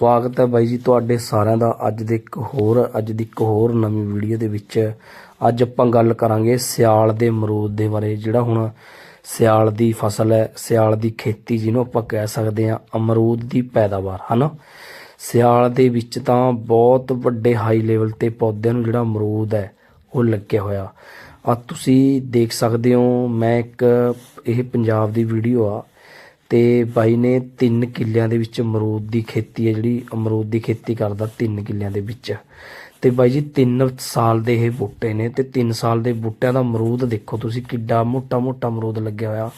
ਸਵਾਗਤ ਹੈ ਬਾਈ ਜੀ ਤੁਹਾਡੇ ਸਾਰਿਆਂ ਦਾ ਅੱਜ ਦੇ ਇੱਕ ਹੋਰ, ਅੱਜ ਦੀ ਇੱਕ ਹੋਰ ਨਵੀਂ ਵੀਡੀਓ ਦੇ ਵਿੱਚ। ਅੱਜ ਆਪਾਂ ਗੱਲ ਕਰਾਂਗੇ ਸਿਆਲ ਦੇ ਅਮਰੂਦ ਦੇ ਬਾਰੇ, ਜਿਹੜਾ ਹੁਣ ਸਿਆਲ ਦੀ ਫਸਲ ਹੈ, ਸਿਆਲ ਦੀ ਖੇਤੀ ਜਿਹਨੂੰ ਆਪਾਂ ਕਹਿ ਸਕਦੇ ਹਾਂ, ਅਮਰੂਦ ਦੀ ਪੈਦਾਵਾਰ, ਹਨਾ? ਸਿਆਲ ਦੇ ਵਿੱਚ ਤਾਂ ਬਹੁਤ ਵੱਡੇ ਹਾਈ ਲੈਵਲ ਤੇ ਪੌਦਿਆਂ ਨੂੰ ਜਿਹੜਾ ਅਮਰੂਦ ਹੈ, ਉਹ ਲੱਗਿਆ ਹੋਇਆ। ਆ ਤੁਸੀਂ ਦੇਖ ਸਕਦੇ ਹੋ, ਮੈਂ ਇੱਕ ਇਹ ਪੰਜਾਬ ਦੀ ਵੀਡੀਓ ਆ ਤੇ ਬਾਈ ਨੇ 3 ਕਿੱਲਿਆਂ ਦੇ ਵਿੱਚ ਅਮਰੂਦ ਦੀ ਖੇਤੀ ਹੈ, ਜਿਹੜੀ ਅਮਰੂਦ ਦੀ ਖੇਤੀ ਕਰਦਾ 3 ਕਿੱਲਿਆਂ ਦੇ ਵਿੱਚ। ਤੇ ਬਾਈ ਜੀ 3 ਸਾਲ ਦੇ ਇਹ ਬੂਟੇ ਨੇ ਤੇ 3 ਸਾਲ ਦੇ ਬੂਟਿਆਂ ਦਾ ਅਮਰੂਦ ਦੇਖੋ ਤੁਸੀਂ, ਕਿੱਡਾ ਮੋਟਾ ਮੋਟਾ ਅਮਰੂਦ ਲੱਗਿਆ ਹੋਇਆ।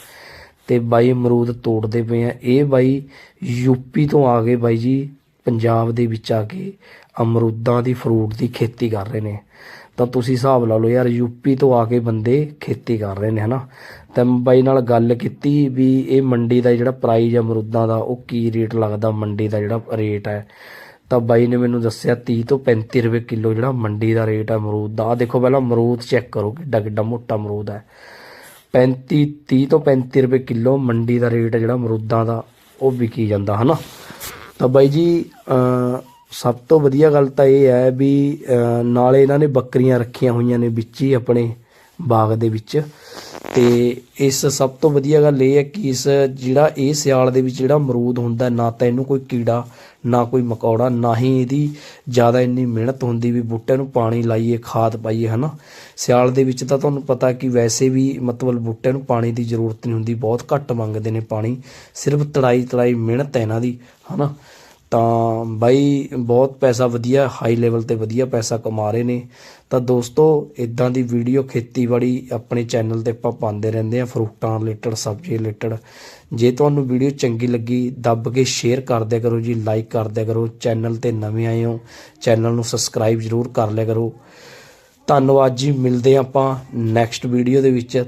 ਤੇ ਬਾਈ ਅਮਰੂਦ ਤੋੜਦੇ ਪਏ ਆ। ਇਹ ਬਾਈ ਯੂਪੀ ਤੋਂ ਆ ਗਏ ਬਾਈ ਜੀ ਪੰਜਾਬ ਦੇ ਵਿੱਚ ਆ ਕੇ ਅਮਰੂਦਾਂ ਦੀ ਫਰੂਟ ਦੀ ਖੇਤੀ ਕਰ ਰਹੇ ਨੇ। ਤਾਂ ਤੁਸੀਂ ਹਿਸਾਬ ਲਾ ਲਓ ਯਾਰ ਯੂਪੀ ਤੋਂ ਆ ਕੇ ਬੰਦੇ ਖੇਤੀ ਕਰ ਰਹੇ ਨੇ, ਹਨਾ? ਤਾਂ ਬਾਈ ਨਾਲ ਗੱਲ ਕੀਤੀ ਵੀ ਇਹ ਮੰਡੀ ਦਾ ਜਿਹੜਾ ਪ੍ਰਾਈਸ ਅਮਰੂਦਾਂ ਦਾ, ਉਹ ਕੀ ਰੇਟ ਲੱਗਦਾ ਮੰਡੀ ਦਾ ਜਿਹੜਾ ਰੇਟ ਹੈ? ਤਾਂ ਬਾਈ ਨੇ ਮੈਨੂੰ ਦੱਸਿਆ 30 ਤੋਂ 35 ਰੁਪਏ ਕਿਲੋ ਜਿਹੜਾ ਮੰਡੀ ਦਾ ਰੇਟ ਹੈ ਅਮਰੂਦ ਦਾ। ਆ ਦੇਖੋ ਪਹਿਲਾਂ ਅਮਰੂਦ ਚੈੱਕ ਕਰੋ ਕਿੱਡਾ ਕਿੱਡਾ ਮੋਟਾ ਅਮਰੂਦ ਹੈ। 35 30 ਤੋਂ 35 ਰੁਪਏ ਕਿਲੋ ਮੰਡੀ ਦਾ ਰੇਟ ਹੈ ਜਿਹੜਾ ਅਮਰੂਦਾਂ ਦਾ, ਉਹ ਵਿਕੀ ਜਾਂਦਾ, ਹਨਾ? ਤਾਂ ਬਾਈ ਜੀ ਸਭ ਤੋਂ ਵਧੀਆ ਗੱਲ ਤਾਂ ਇਹ ਹੈ ਵੀ ਨਾਲੇ ਇਹਨਾਂ ਨੇ ਬੱਕਰੀਆਂ ਰੱਖੀਆਂ ਹੋਈਆਂ ਨੇ ਵਿੱਚ ਹੀ ਆਪਣੇ ਬਾਗ ਦੇ ਵਿੱਚ। ਤੇ ਇਸ ਸਭ ਤੋਂ ਵਧੀਆ ਗੱਲ ਇਹ ਹੈ ਕਿ ਇਸ ਜਿਹੜਾ ਇਹ ਸਿਆਲ ਦੇ ਵਿੱਚ ਜਿਹੜਾ ਅਮਰੂਦ ਹੁੰਦਾ, ਨਾ ਤਾਂ ਇਹਨੂੰ ਕੋਈ ਕੀੜਾ, ਨਾ ਕੋਈ ਮਕੌੜਾ, ਨਾ ਹੀ ਇਹਦੀ ਜ਼ਿਆਦਾ ਇੰਨੀ ਮਿਹਨਤ ਹੁੰਦੀ ਵੀ ਬੂਟਿਆਂ ਨੂੰ ਪਾਣੀ ਲਾਈਏ, ਖਾਦ ਪਾਈਏ, ਹਨਾ। ਸਿਆਲ ਦੇ ਵਿੱਚ ਤਾਂ ਤੁਹਾਨੂੰ ਪਤਾ ਕਿ ਵੈਸੇ ਵੀ ਮਤਲਬ ਬੂਟਿਆਂ ਨੂੰ ਪਾਣੀ ਦੀ ਜ਼ਰੂਰਤ ਨਹੀਂ ਹੁੰਦੀ, ਬਹੁਤ ਘੱਟ ਮੰਗਦੇ ਨੇ ਪਾਣੀ। ਸਿਰਫ ਤੜਾਈ ਤੜਾਈ ਮਿਹਨਤ ਹੈ ਇਹਨਾਂ ਦੀ, ਹਨਾ। ਤਾਂ ਬਾਈ ਬਹੁਤ ਪੈਸਾ ਵਧੀਆ ਹਾਈ ਲੈਵਲ ਤੇ ਵਧੀਆ ਪੈਸਾ ਕਮਾ ਰਹੇ ਨੇ। ਤਾਂ ਦੋਸਤੋ ਇਦਾਂ ਦੀ ਵੀਡੀਓ ਖੇਤੀਬਾੜੀ ਆਪਣੇ ਚੈਨਲ ਤੇ ਆਪਾਂ ਪਾਉਂਦੇ ਰਹਿੰਦੇ ਆ ਫਰੂਟਾਂ ਰਿਲੇਟਡ ਸਬਜ਼ੀ ਰਿਲੇਟਡ ਜੇ ਤੁਹਾਨੂੰ ਵੀਡੀਓ ਚੰਗੀ ਲੱਗੀ, ਦੱਬ ਕੇ ਸ਼ੇਅਰ ਕਰ ਦਿਆ ਕਰੋ ਜੀ ਲਾਈਕ ਕਰ ਦਿਆ ਕਰੋ। ਚੈਨਲ ਤੇ ਨਵੇਂ ਆਏ ਹੋ ਚੈਨਲ ਨੂੰ ਸਬਸਕ੍ਰਾਈਬ ਜ਼ਰੂਰ ਕਰ ਲਿਆ ਕਰੋ। ਧੰਨਵਾਦ ਜੀ, ਮਿਲਦੇ ਹਾਂ ਆਪਾਂ ਨੈਕਸਟ ਵੀਡੀਓ ਦੇ ਵਿੱਚ।